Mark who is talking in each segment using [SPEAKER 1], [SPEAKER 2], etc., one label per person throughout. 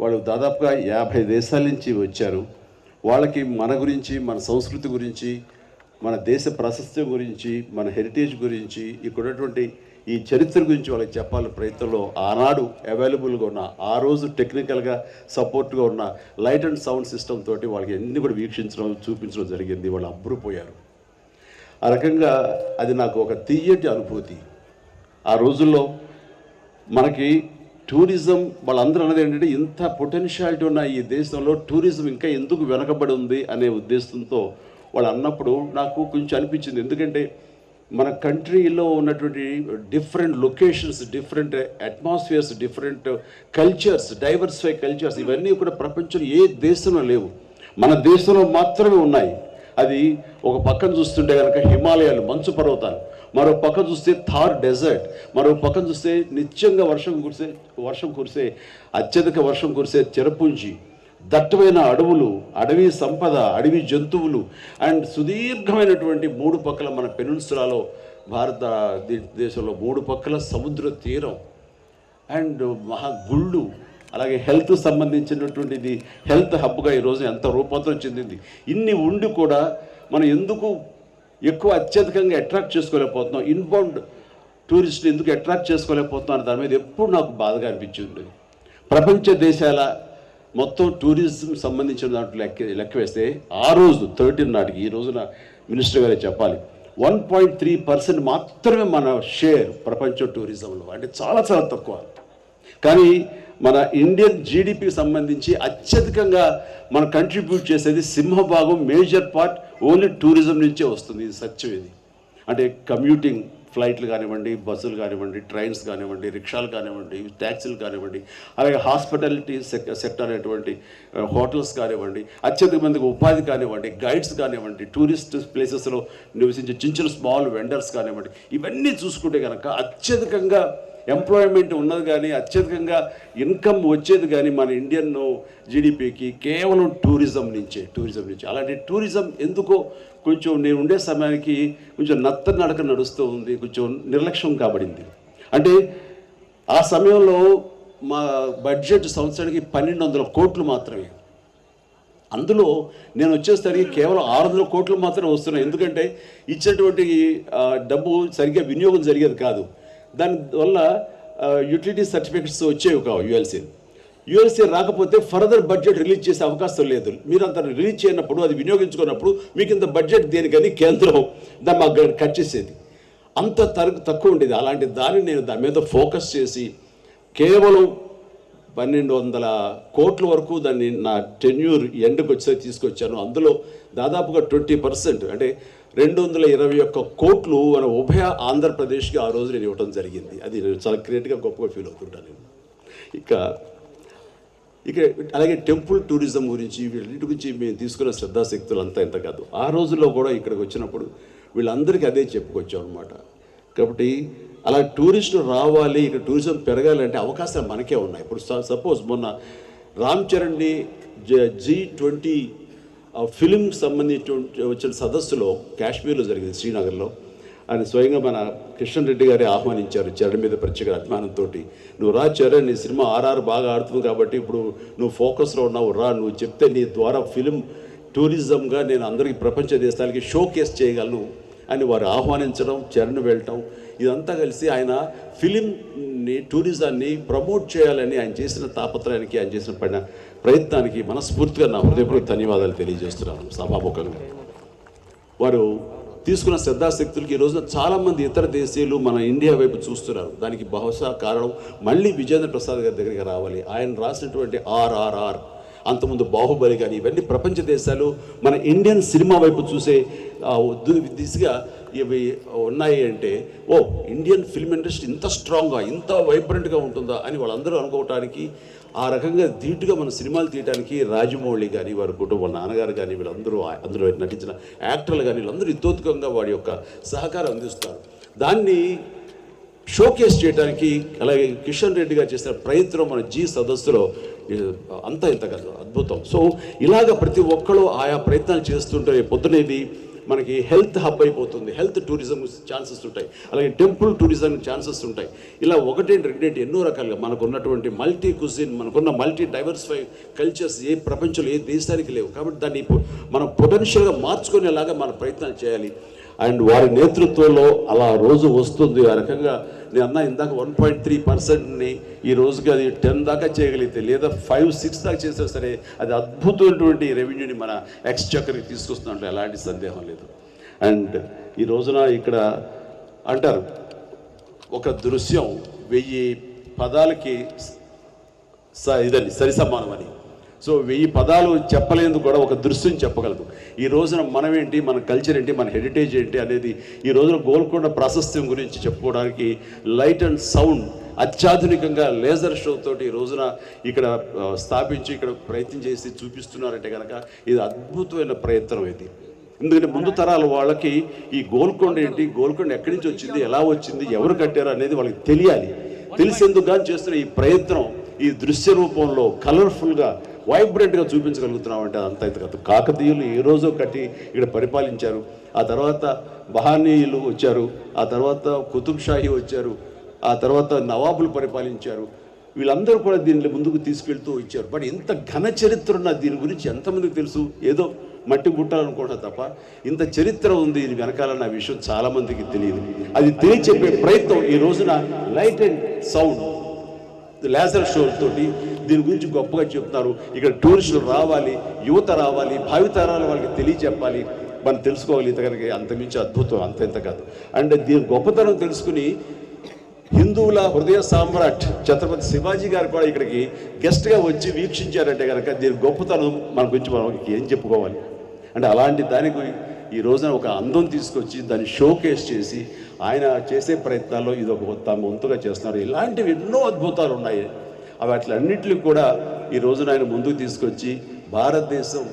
[SPEAKER 1] వాళ్ళు దాదాపుగా యాభై దేశాల నుంచి వచ్చారు. వాళ్ళకి మన గురించి మన సంస్కృతి గురించి మన దేశ ప్రాశస్త్యం గురించి మన హెరిటేజ్ గురించి ఇక్కడ ఉన్నటువంటి ఈ చరిత్ర గురించి వాళ్ళకి చెప్పాలి ప్రయత్నంలో ఆనాడు అవైలబుల్గా ఉన్న ఆ రోజు టెక్నికల్గా సపోర్ట్గా ఉన్న లైట్ అండ్ సౌండ్ సిస్టమ్ తోటి వాళ్ళకి అన్ని కూడా వీక్షించడం చూపించడం జరిగింది. వాళ్ళు అబ్బురుపోయారు. ఆ రకంగా అది నాకు ఒక తీయటి అనుభూతి. ఆ రోజుల్లో మనకి టూరిజం వాళ్ళందరూ అన్నది ఏంటంటే ఇంత పొటెన్షియాలిటీ ఉన్న ఈ దేశంలో టూరిజం ఇంకా ఎందుకు వెనకబడి ఉంది అనే ఉద్దేశంతో వాళ్ళు అన్నప్పుడు నాకు కొంచెం అనిపించింది. ఎందుకంటే మన కంట్రీలో ఉన్నటువంటి different locations different atmospheres different cultures diversify cultures ఇవన్నీ కూడా ప్రపంచంలో ఏ దేశంలో లేవు. మన దేశంలో మాత్రమే ఉన్నాయి. అది ఒక పక్కన చూస్తుంటే కనుక హిమాలయాలు మంచు పర్వతాలు మరో పక్క చూస్తే థార్ డెజర్ట్ మరో పక్కన చూస్తే నిత్యంగా వర్షం కురిసే వర్షం కురిసే అత్యధిక వర్షం కురిసే చెరపుంజి దట్టమైన అడవులు అడవి సంపద అడవి జంతువులు అండ్ సుదీర్ఘమైనటువంటి మూడు పక్కల మన పెనున్సులాలో భారత దేశంలో మూడు పక్కల సముద్ర తీరం అండ్ మహా గుళ్ళు అలాగే హెల్త్ సంబంధించినటువంటిది హెల్త్ హబ్గా ఈరోజు ఎంత రూపాంతరం చెందింది. ఇన్ని ఉండి కూడా మనం ఎందుకు ఎక్కువ అత్యధికంగా అట్రాక్ట్ చేసుకోలేకపోతున్నాం? ఇన్బౌండ్ టూరిస్టులు ఎందుకు అట్రాక్ట్ చేసుకోలేకపోతున్నాం అనే దాని మీద ఎప్పుడు నాకు బాధగా అనిపించింది. ప్రపంచ దేశాల మొత్తం టూరిజం సంబంధించిన దాంట్లో లెక్క లెక్క వేస్తే ఆ రోజు థర్టీన్ నాటికి ఈ రోజున మినిస్టర్ గారే చెప్పాలి వన్ పాయింట్ త్రీ పర్సెంట్ మాత్రమే మన షేర్ ప్రపంచ టూరిజంలో. అంటే చాలా చాలా తక్కువ. కానీ మన ఇండియన్ జీడిపికి సంబంధించి అత్యధికంగా మనం కంట్రిబ్యూట్ చేసేది సింహభాగం మేజర్ పార్ట్ ఓన్లీ టూరిజం నుంచే వస్తుంది. ఇది సత్యం ఇది. అంటే కమ్యూటింగ్ ఫ్లైట్లు కానివ్వండి బస్సులు కానివ్వండి ట్రైన్స్ కానివ్వండి రిక్షాలు కానివ్వండి ట్యాక్సీలు కానివ్వండి అలాగే హాస్పిటాలిటీ సెక్ సెక్టర్ అనేటువంటి హోటల్స్ కానివ్వండి అత్యధిక మందికి ఉపాధి కానివ్వండి గైడ్స్ కానివ్వండి టూరిస్ట్ ప్లేసెస్లో నివసించే చిన్న చిన్న స్మాల్ వెండర్స్ కానివ్వండి ఇవన్నీ చూసుకుంటే కనుక అత్యధికంగా ఎంప్లాయ్మెంట్ ఉన్నది కానీ అత్యధికంగా ఇన్కమ్ వచ్చేది కానీ మన ఇండియన్ జీడిపికి కేవలం టూరిజం నుంచే టూరిజం నుంచి. అలాంటి టూరిజం ఎందుకో కొంచెం నేను ఉండే సమయానికి కొంచెం నత్త నడక నడుస్తూ ఉంది కొంచెం నిర్లక్ష్యం కాబడింది. అంటే ఆ సమయంలో మా బడ్జెట్ సంవత్సరానికి పన్నెండు వందల కోట్లు మాత్రమే. అందులో నేను వచ్చేసరికి కేవలం ఆరు వందల కోట్లు మాత్రమే వస్తున్నాయి. ఎందుకంటే ఇచ్చినటువంటి డబ్బు సరిగ్గా వినియోగం జరిగేది కాదు. దానివల్ల యూటిలిటీ సర్టిఫికెట్స్ వచ్చేవి కావు యుఎల్సీ యుఎల్సీ రాకపోతే ఫర్దర్ బడ్జెట్ రిలీజ్ చేసే అవకాశం లేదు. మీరు అంత రిలీజ్ చేయనప్పుడు అది వినియోగించుకున్నప్పుడు మీకు ఇంత బడ్జెట్ దేనికని కేంద్రం దాన్ని మాకు కట్ చేసేది. అంత తర తక్కువ ఉండేది. అలాంటి దాన్ని నేను దాని మీద ఫోకస్ చేసి కేవలం పన్నెండు వందల కోట్ల వరకు దాన్ని నా టెన్యూర్ ఎండ్కి వచ్చే తీసుకొచ్చాను. అందులో దాదాపుగా ట్వంటీ పర్సెంట్ అంటే రెండు వందల ఇరవై ఒక్క కోట్లు మన ఉభయ ఆంధ్రప్రదేశ్కి ఆ రోజు నేను ఇవ్వడం జరిగింది. అది నేను చాలా క్రియేట్గా గొప్పగా ఫీల్ అవుతుంటాను నేను. ఇక ఇక అలాగే టెంపుల్ టూరిజం గురించి వీళ్ళింటి గురించి మేము తీసుకున్న శ్రద్ధాశక్తులు అంతా ఇంత కాదు. ఆ రోజుల్లో కూడా ఇక్కడికి వచ్చినప్పుడు వీళ్ళందరికీ అదే చెప్పుకొచ్చాం అనమాట కాబట్టి అలా టూరిస్టులు రావాలి ఇక్కడ టూరిజం పెరగాలంటే అవకాశాలు మనకే ఉన్నాయి. ఇప్పుడు సపోజ్ మొన్న రామ్ చరణ్ని జీ ట్వంటీ ఫిలిం సంబంధించి వచ్చిన సదస్సులో కాశ్మీర్లో జరిగింది శ్రీనగర్లో. ఆయన స్వయంగా మన కిషన్ రెడ్డి గారే ఆహ్వానించారు చరణ్ మీద ప్రత్యేక అభిమానంతో నువ్వు రా చరణ్ నీ సినిమా ఆర్ఆర్ బాగా ఆడుతుంది కాబట్టి ఇప్పుడు నువ్వు ఫోకస్లో ఉన్నావు రా నువ్వు చెప్తే నీ ద్వారా ఫిలిం టూరిజంగా నేను అందరికీ ప్రపంచ దేశాలకి షో కేస్ చేయగలను అని వారు ఆహ్వానించడం చరణ్ వెళ్ళటం ఇదంతా కలిసి ఆయన ఫిలిం ఫిలింని టూరిజాన్ని ప్రమోట్ చేయాలని ఆయన చేసిన తాపత్రయానికి ఆయన చేసిన పడిన ప్రయత్నానికి మనస్ఫూర్తిగా నా హృదయపూర్వక ధన్యవాదాలు తెలియజేస్తున్నాను సభాముఖంగా. వారు తీసుకున్న శ్రద్ధాశక్తులకి ఈ రోజున చాలామంది ఇతర దేశీయులు మన ఇండియా వైపు చూస్తున్నారు. దానికి బహుశా కారణం మళ్ళీ విజేంద్ర ప్రసాద్ గారి దగ్గరికి రావాలి. ఆయన రాసినటువంటి ఆర్ఆర్ఆర్ అంతకుముందు బాహుబలి కానీ ఇవన్నీ ప్రపంచ దేశాలు మన ఇండియన్ సినిమా వైపు చూసే దిశగా ఇవి ఉన్నాయి అంటే ఓ ఇండియన్ ఫిల్మ్ ఇండస్ట్రీ ఇంత స్ట్రాంగ్గా ఇంత వైబ్రెంట్గా ఉంటుందా అని వాళ్ళందరూ అనుకోవటానికి ఆ రకంగా ధీటుగా మన సినిమాలు తీయడానికి రాజమౌళి కానీ వారి కుటుంబం నాన్నగారు కానీ వీళ్ళందరూ ఆ- అందులో నటించిన యాక్టర్లు కానీ వీళ్ళందరూ ఇద్దోత్కంగా వాడి యొక్క సహకారం అందిస్తారు. దాన్ని షోకేస్ చేయడానికి అలాగే కిషన్ రెడ్డి గారు చేసిన ప్రయత్నం మన జీ సదస్సులో అంతా ఇంత కాదు అద్భుతం. సో ఇలాగ ప్రతి ఒక్కరూ ఆయా ప్రయత్నాలు చేస్తుంటే పొద్దునేది మనకి హెల్త్ హబ్ అయిపోతుంది. హెల్త్ టూరిజం ఛాన్సెస్ ఉంటాయి. అలాగే టెంపుల్ టూరిజం ఛాన్సెస్ ఉంటాయి. ఇలా ఒకటేంటి రెండేంటి ఎన్నో రకాలుగా మనకున్నటువంటి మల్టీ కుజిన్ మనకున్న మల్టీ డైవర్సిఫై కల్చర్స్ ఏ ప్రపంచంలో ఏ దేశానికి లేవు. కాబట్టి దాన్ని మనం పొటెన్షియల్గా మార్చుకునేలాగా మన ప్రయత్నాలు చేయాలి. అండ్ వారి నేతృత్వంలో అలా రోజు వస్తుంది. ఆ రకంగా నేను అన్న ఇందాక వన్ పాయింట్ త్రీ పర్సెంట్ని ఈ రోజుకి అది టెన్ దాకా చేయగలిగితే లేదా ఫైవ్ సిక్స్ దాకా చేసినా సరే అది అద్భుతమైనటువంటి రెవెన్యూని మన ఎక్స్చక్కర్కి తీసుకొస్తున్నట్లు ఎలాంటి సందేహం లేదు. అండ్ ఈ రోజున ఇక్కడ అంటారు ఒక దృశ్యం వెయ్యి పదాలకి స ఇదని సరి సమానం అని. సో వెయ్యి పదాలు చెప్పలేందుకు కూడా ఒక దృశ్యం చెప్పగలదు. ఈ రోజున మనమేంటి మన కల్చర్ ఏంటి మన హెరిటేజ్ ఏంటి అనేది ఈ రోజున గోల్కొండ ప్రాశస్త్యం గురించి చెప్పుకోవడానికి లైట్ అండ్ సౌండ్ అత్యాధునికంగా లేజర్ షో తోటి రోజున ఇక్కడ స్థాపించి ఇక్కడ ప్రయత్నం చేసి చూపిస్తున్నారంటే కనుక ఇది అద్భుతమైన ప్రయత్నం ఇది. ఎందుకంటే ముందు తరాల వాళ్ళకి ఈ గోల్కొండ ఏంటి గోల్కొండ ఎక్కడి నుంచి వచ్చింది ఎలా వచ్చింది ఎవరు కట్టారు అనేది వాళ్ళకి తెలియాలి. తెలిసేందుకు కానీ చేస్తున్న ఈ ప్రయత్నం ఈ దృశ్య రూపంలో కలర్ఫుల్గా వైబ్రెంట్గా చూపించగలుగుతున్నాం అంటే అంత ఇది కాదు. కాకతీయులు ఏ రోజో కట్టి ఇక్కడ పరిపాలించారు. ఆ తర్వాత బహానీయులు వచ్చారు. ఆ తర్వాత కుతుబ్ షాహీ వచ్చారు. ఆ తర్వాత నవాబులు పరిపాలించారు. వీళ్ళందరూ కూడా దీన్ని ముందుకు తీసుకెళ్తూ వచ్చారు. బట్ ఇంత ఘన చరిత్ర ఉన్న దీని గురించి ఎంతమందికి తెలుసు? ఏదో మట్టి గుట్టాలనుకుంటా తప్ప ఇంత చరిత్ర ఉంది దీని వెనకాలన్న విషయం చాలామందికి తెలియదు. అది తెలియచెప్పే ప్రయత్నం ఈ రోజున light and sound. Laser show తోటి దీని గురించి గొప్పగా చెప్తున్నారు. ఇక్కడ టూరిస్టులు రావాలి యువత రావాలి భావితరాల వాళ్ళకి తెలియచెప్పాలి. మనం తెలుసుకోవాలి ఇంత కనుక అంతమించి అద్భుతం అంత ఇంత కాదు. అండ్ దీని గొప్పతనం తెలుసుకుని హిందువుల హృదయ సామ్రాట్ ఛత్రపతి శివాజీ గారు కూడా ఇక్కడికి గెస్ట్గా వచ్చి వీక్షించారంటే కనుక దీని గొప్పతనం మన గురించి మనం ఏం చెప్పుకోవాలి? అంటే అలాంటి దానికి ఈ రోజున ఒక అందం తీసుకొచ్చి దాన్ని షోకేస్ చేసి ఆయన చేసే ప్రయత్నాల్లో ఇది ఒక తమ వంతుగా చేస్తున్నారు. ఇలాంటివి ఎన్నో అద్భుతాలు ఉన్నాయి. అవి అట్లన్నింటినీ కూడా ఈ రోజున ఆయన ముందుకు తీసుకొచ్చి భారతదేశం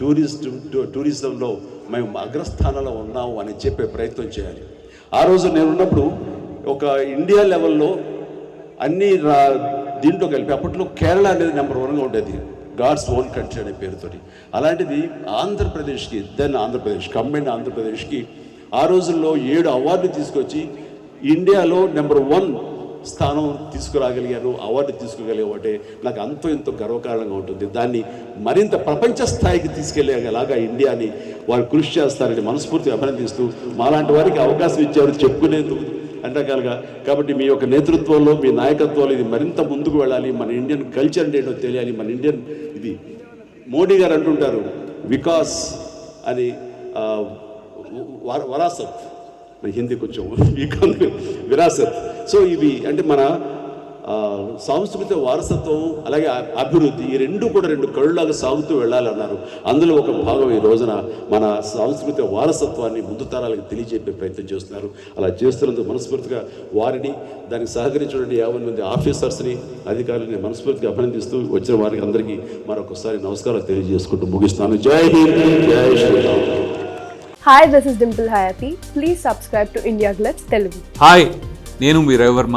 [SPEAKER 1] టూరిస్ట్ టూ- టూరిజంలో మేము అగ్రస్థానంలో ఉన్నాము అని చెప్పే ప్రయత్నం చేయాలి. ఆ రోజు నేను ఉన్నప్పుడు ఒక ఇండియా లెవెల్లో అన్ని దీంట్లో కలిపి అప్పట్లో కేరళ అనేది నెంబర్ వన్గా ఉండేది. గాడ్స్ ఓన్ కంట్రీ అనే పేరుతోటి. అలాంటిది ఆంధ్రప్రదేశ్కి దెన్ ఆంధ్రప్రదేశ్ కంబైన్ ఆంధ్రప్రదేశ్కి ఆ రోజుల్లో ఏడు అవార్డులు తీసుకొచ్చి ఇండియాలో నెంబర్ వన్ స్థానం తీసుకురాగలిగాను అవార్డు తీసుకోగలిగామంటే నాకు అంతో ఎంతో గర్వకారణంగా ఉంటుంది. దాన్ని మరింత ప్రపంచ స్థాయికి తీసుకెళ్ళేలాగా ఇండియాని వారు కృషి చేస్తారని మనస్ఫూర్తిగా అభినందిస్తూ మాలాంటి వారికి అవకాశం ఇచ్చారు చెప్పుకునేందుకు అంటకాలుగా కాబట్టి మీ యొక్క నేతృత్వంలో మీ నాయకత్వంలో ఇది మరింత ముందుకు వెళ్ళాలి. మన ఇండియన్ కల్చర్ అంటే ఏంటో తెలియాలి. మన ఇండియన్ ఇది మోడీ గారు అంటుంటారు వికాస్ అని వరాసత్. హిందీ కొంచెం వికాస్ విరాసత్. సో ఇవి అంటే మన సాంస్కృతిక వారసత్వం అలాగే అభివృద్ధి ఈ రెండు కూడా రెండు కళ్ళలాగా సాగుతూ వెళ్ళాలన్నారు. అందులో ఒక భాగం ఈ రోజున మన సాంస్కృతిక వారసత్వాన్ని ముందు తరాలకు తెలియజెప్పే ప్రయత్నం చేస్తున్నారు. అలా చేస్తున్నందుకు మనస్ఫూర్తిగా వారిని దానికి సహకరించినటువంటి యాభై మంది ఆఫీసర్స్ని అధికారులని మనస్ఫూర్తిగా అభినందిస్తూ వచ్చిన వారికి అందరికీ మరొకసారి నమస్కారం తెలియజేసుకుంటూ ముగిస్తాను జై హింద్ జై Shriram.
[SPEAKER 2] Hi, this is Dimple Hayati. Please subscribe to India Glitz Telugu.
[SPEAKER 3] Hi నేను మీ రవివర్మ.